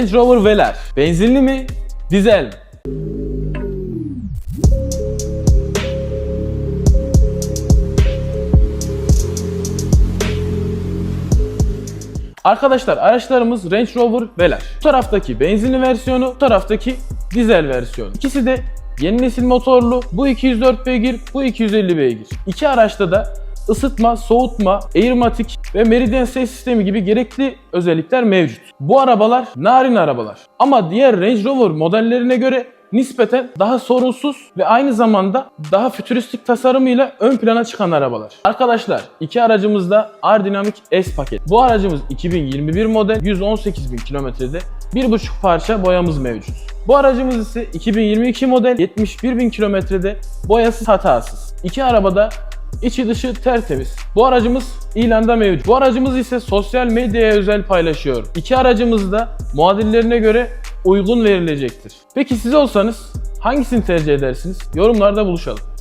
Range Rover Velar benzinli mi, dizel mi? Arkadaşlar araçlarımız Range Rover Velar. Bu taraftaki benzinli versiyonu, bu taraftaki dizel versiyonu. İkisi de yeni nesil motorlu. Bu 204 beygir, bu 250 beygir. İki araçta da ısıtma, soğutma, airmatik ve meridyen ses sistemi gibi gerekli özellikler mevcut. Bu arabalar narin arabalar. Ama diğer Range Rover modellerine göre nispeten daha sorunsuz ve aynı zamanda daha fütüristik tasarımıyla ön plana çıkan arabalar. Arkadaşlar iki aracımız da R-Dynamic S paket. Bu aracımız 2021 model 118 bin kilometrede 1.5 parça boyamız mevcut. Bu aracımız ise 2022 model 71 bin kilometrede boyasız hatasız. İki arabada İçi dışı tertemiz. Bu aracımız ilanda mevcut. Bu aracımız ise sosyal medyaya özel paylaşıyor. İki aracımız da muadillerine göre uygun verilecektir. Peki siz olsanız hangisini tercih edersiniz? Yorumlarda buluşalım.